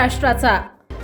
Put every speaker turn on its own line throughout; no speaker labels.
राष्ट्राचा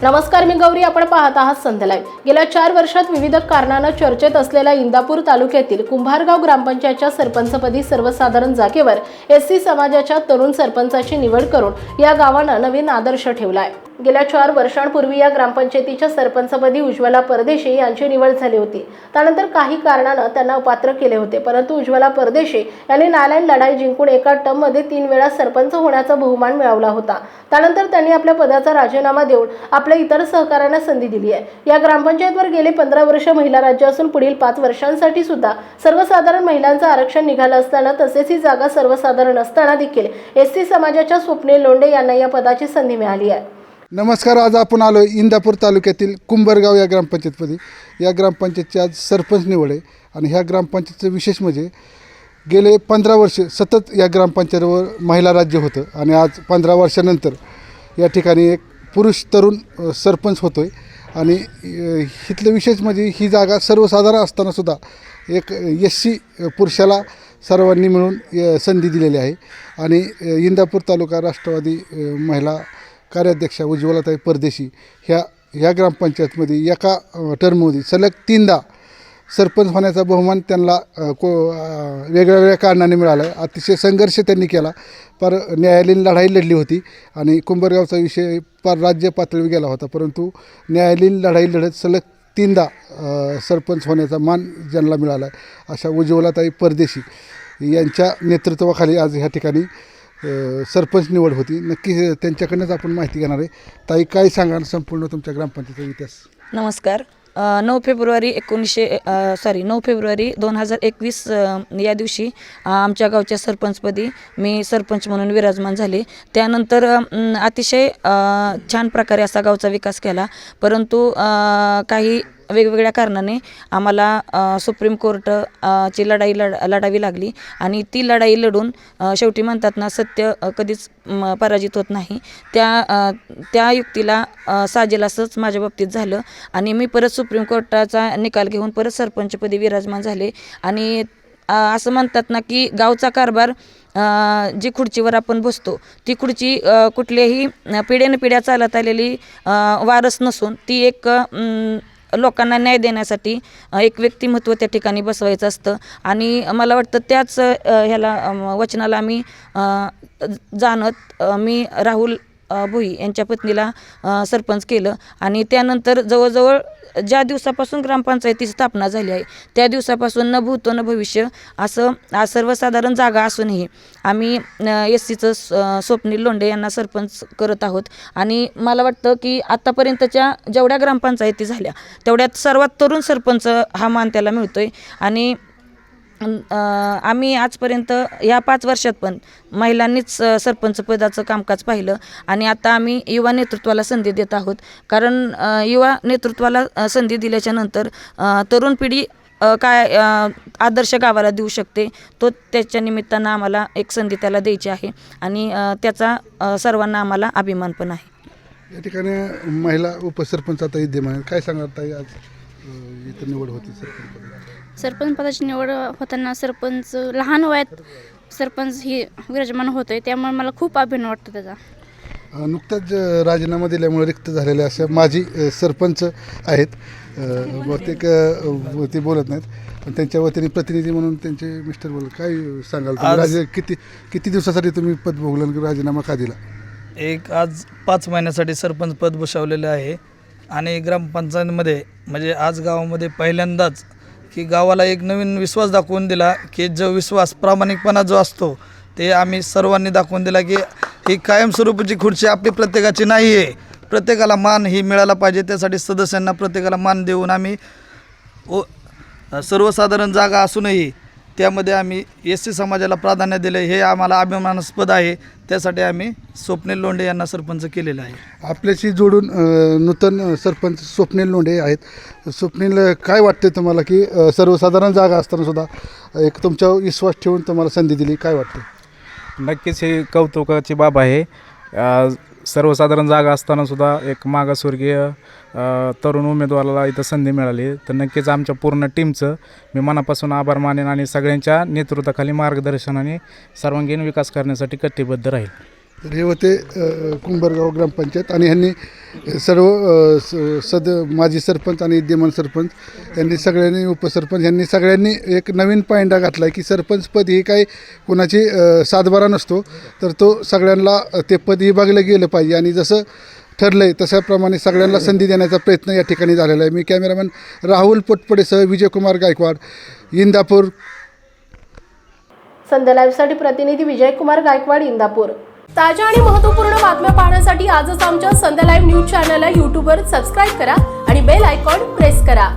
नमस्कार मी गौरी. आपण पाहत आहात संध्या गेल्या चार वर्षात विविध कारणानं चर्चेत असलेल्या इंदापूर तालुक्यातील कुंभारगाव ग्रामपंचायतच्या सरपंचपदी सर्वसाधारण जागेवर एस सी समाजाच्या तरुण सरपंचाची निवड करून या गावानं नवीन आदर्श ठेवलाय गेल्या चार वर्षांपूर्वी या ग्रामपंचायतीच्या सरपंचपदी उज्ज्वला परदेशी यांची निवड झाली होती. त्यानंतर काही कारणानं त्यांना अपात्र केले होते परंतु उज्ज्वला परदेशी यांनी नारायण लढाई जिंकून एका टर्ममध्ये तीन वेळा सरपंच होण्याचा बहुमान मिळवला होता. त्यानंतर त्यांनी आपल्या पदाचा राजीनामा देऊन आपल्या इतर सहकाऱ्यांना संधी दिली आहे. या ग्रामपंचायतवर गेले पंधरा वर्ष महिला राज्य असून पुढील पाच वर्षांसाठी सुद्धा सर्वसाधारण महिलांचं आरक्षण निघालं असताना तसेच ही जागा सर्वसाधारण असताना देखील एस सी समाजाच्या स्वप्ने लोंडे यांना या पदाची संधी मिळाली आहे.
नमस्कार आज आपण आलो इंदापूर तालुक्यातील कुंभरगाव या ग्रामपंचायतमध्ये. या ग्रामपंचायतची आज सरपंच निवड आहे आणि ह्या ग्रामपंचायतचं विशेष म्हणजे गेले पंधरा वर्ष सतत या ग्रामपंचायतीवर महिला राज्य होतं आणि आज पंधरा वर्षानंतर या ठिकाणी एक पुरुष तरुण सरपंच होतो आहे आणि इथलं विशेष म्हणजे ही जागा सर्वसाधारण असतानासुद्धा एक एस सी पुरुषाला सर्वांनी मिळून संधी दिलेली आहे. आणि इंदापूर तालुका राष्ट्रवादी महिला कार्याध्यक्षा उज्ज्वलाताई परदेशी ह्या ह्या ग्रामपंचायतमध्ये एका टर्ममध्ये सलग तीनदा सरपंच होण्याचा बहुमान त्यांना को वेगळ्या वेगळ्या कारणाने मिळाला आहे अतिशय संघर्ष त्यांनी केला. पर न्यायालयीन लढाई लढली होती आणि कुंभरगावचा विषय पार राज्य पातळीवर गेला होता. परंतु न्यायालयीन लढाई लढत सलग तीनदा सरपंच होण्याचा मान ज्यांना मिळाला आहे अशा उज्ज्वलाताई परदेशी यांच्या नेतृत्वाखाली आज ह्या ठिकाणी सरपंच निवड होती. नक्की त्यांच्याकडनंच आपण माहिती घेणार आहे. ताई काय सांगाल संपूर्ण तुमच्या ग्रामपंचायतीचा इतिहास?
नमस्कार. अ, नऊ फेब्रुवारी एकोणीसशे अ, सॉरी नऊ फेब्रुवारी दोन हजार एकवीस अ, या दिवशी अ, आमच्या गावच्या सरपंचपदी मी सरपंच म्हणून विराजमान झाले. त्यानंतर अ, म, अतिशय अ, छान प्रकारे असा गावचा विकास केला. परंतु अ, काही वेगवेगळ्या कारणाने आम्हाला सुप्रीम कोर्ट ची लढाई लढ लढावी लागली. आणि ती लढाई लढून शेवटी म्हणतात ना सत्य कधीच पराजित होत नाही. त्या त्या युक्तीला साजेल असंच माझ्या बाबतीत झालं. आणि मी परत सुप्रीम कोर्टाचा निकाल घेऊन परत सरपंचपदी विराजमान झाले. आणि असं म्हणतात ना की गावचा कारभार जी खुर्चीवर आपण बसतो ती खुर्ची कुठल्याही पिढ्यानपिढ्या चालत आलेली वारस नसून ती एक लोकांना न्याय देण्यासाठी एक व्यक्तिमत्व त्या ठिकाणी बसवायचं असतं. आणि मला वाटतं त्याच ह्याला वचनाला मी जाणत मी राहुल भोई यांच्या पत्नीला सरपंच केलं. आणि त्यानंतर जवळजवळ ज्या दिवसापासून ग्रामपंचायतीची स्थापना झाली आहे त्या दिवसापासून न भूतो न भविष्य असं सर्वसाधारण जागा असूनही आम्ही एस सीचं स्वप्नील लोंढे यांना सरपंच करत आहोत. आणि मला वाटतं की आत्तापर्यंतच्या जेवढ्या ग्रामपंचायती झाल्या तेवढ्यात सर्वात तरुण सरपंच हा मान त्याला मिळतो आहे आणि आम्ही आजपर्यंत या पाच वर्षात पण महिलांनीच सरपंच पदाचं कामकाज पाहिलं आणि आता आम्ही युवा नेतृत्वाला संधी देत आहोत. कारण युवा नेतृत्वाला संधी दिल्याच्या नंतर तरुण पिढी काय आदर्श गावाला देऊ शकते तो त्याच्या निमित्तानं आम्हाला एक संधी त्याला द्यायची आहे आणि त्याचा सर्वांना आम्हाला अभिमान पण आहे.
या ठिकाणी महिला उपसरपंच आता विद्यमान काय सांगणार ताई आज इथं निवड होती सरपंच
सरपंच पदाची निवड होताना सरपंच लहान वयात सरपंच ही विराजमान होतो आहे त्यामुळे मला खूप अभिमान वाटतो त्याचा.
नुकताच राजीनामा दिल्यामुळे रिक्त झालेल्या अशा माजी सरपंच आहेत. बहुतेक ते बोलत नाहीत पण त्यांच्या वतीने प्रतिनिधी म्हणून त्यांचे मिस्टर बोल काय सांगाल तुम्ही?
आज-
राजे किती किती दिवसासाठी तुम्ही पद भोगलं राजीनामा का दिला?
एक आज पाच महिन्यासाठी सरपंच पद बसवलेलं आहे. आणि ग्रामपंचायतीमध्ये म्हणजे आज गावामध्ये पहिल्यांदाच की गावाला एक नवीन विश्वास दाखवून दिला की जो विश्वास प्रामाणिकपणा जो असतो ते आम्ही सर्वांनी दाखवून दिला की ही कायमस्वरूपाची खुर्ची आपली प्रत्येकाची नाही आहे. प्रत्येकाला मान ही मिळाला पाहिजे त्यासाठी सदस्यांना प्रत्येकाला मान देऊन आम्ही ओ सर्वसाधारण जागा असूनही त्यामध्ये आम्ही एस सी समाजाला प्राधान्य दिले हे आम्हाला अभिमानास्पद आहे. त्यासाठी आम्ही स्वप्नील लोंढे यांना सरपंच केलेलं आहे.
आपल्याशी जोडून नूतन सरपंच स्वप्नील लोंढे आहेत. स्वप्नील काय वाटते तुम्हाला की सर्वसाधारण जागा असताना सुद्धा एक तुमच्यावर विश्वास ठेवून तुम्हाला संधी दिली काय वाटतं
नक्कीच ही कौतुकाची बाब आहे. सर्वसाधारण जागा असताना सुद्धा एक मागासवर्गीय तरुण उमेदवाराला इथं संधी मिळाली. तर नक्कीच आमच्या पूर्ण टीमचं मी मनापासून आभार मानेन आणि सगळ्यांच्या नेतृत्वाखाली मार्गदर्शनाने सर्वांगीण विकास करण्यासाठी कटिबद्ध राहील.
रेवते होते कुंभरगाव ग्रामपंचायत आणि ह्यांनी सर्व स- सद माजी सरपंच आणि विद्यमान सरपंच यांनी सगळ्यांनी उपसरपंच यांनी सगळ्यांनी एक नवीन पायंडा घातला आहे की सरपंचपद ही काही कुणाची अ, सातबारा नसतो तर तो सगळ्यांना ते पद विभागलं गेलं पाहिजे आणि जसं ठरलं आहे तशाप्रमाणे सगळ्यांना संधी देण्याचा प्रयत्न या ठिकाणी झालेला आहे. मी कॅमेरामॅन राहुल पोटपडेसह विजयकुमार गायकवाड इंदापूर.
संध्या लाईव्हसाठी प्रतिनिधी विजयकुमार गायकवाड इंदापूर. ताज्या आणि महत्त्वपूर्ण बातम्या पाहण्यासाठी आजच आमच्या संध्या लाईव्ह न्यूज चॅनलला यूट्यूबवर सबस्क्राईब करा आणि बेल आयकॉन प्रेस करा.